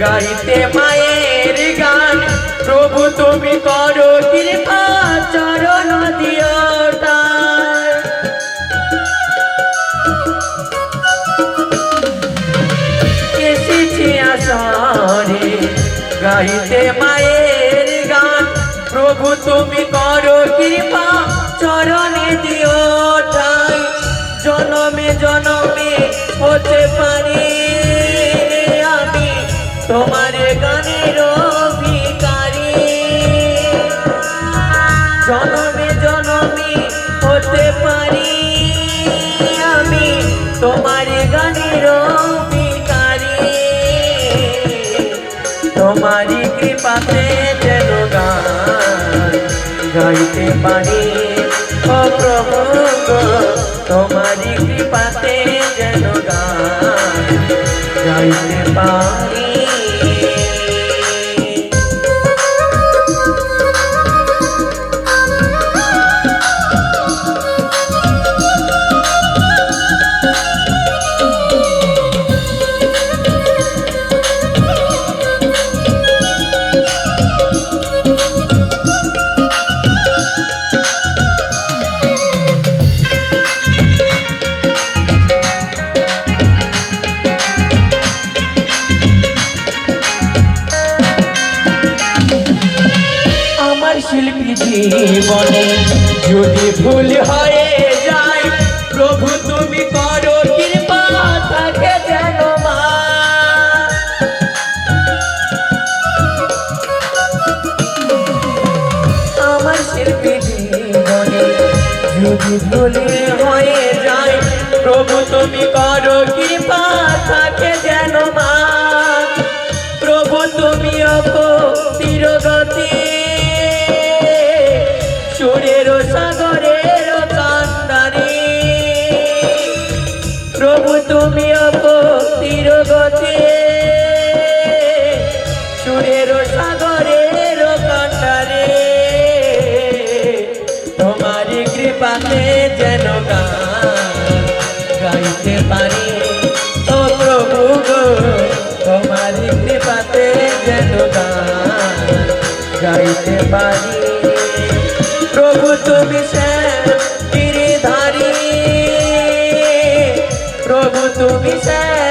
গাইতে মায়ের গান। প্রভু, তুমি করো কৃপা চরণ দিও। এসেছি গাইতে মায়ের গান। প্রভু, তুমি করো কৃপা চরণে দিও জনমে জনমে হতে পারি তোমার গানের ভিকারি জনমে জনমে হতে পারি। আমি তোমার গানের ভিকারি তোমারই কৃপাতে যেন গান গাইতে পারি। ও প্রভু তোমারই কৃপাতে যেন গান গাইতে পারি। জীবনে। যদি ভুল হয়ে যায়, প্রভু তুমি করো হয়ে যায়, প্রভু তুমি করো থাকে যেন মা। জানতে পারি। ও প্রভু গো, তোমার কৃপাতে যেন গাইতে পারি। প্রভু তুমি শ্যাম গিরিধারী। প্রভু তুমি শ্যাম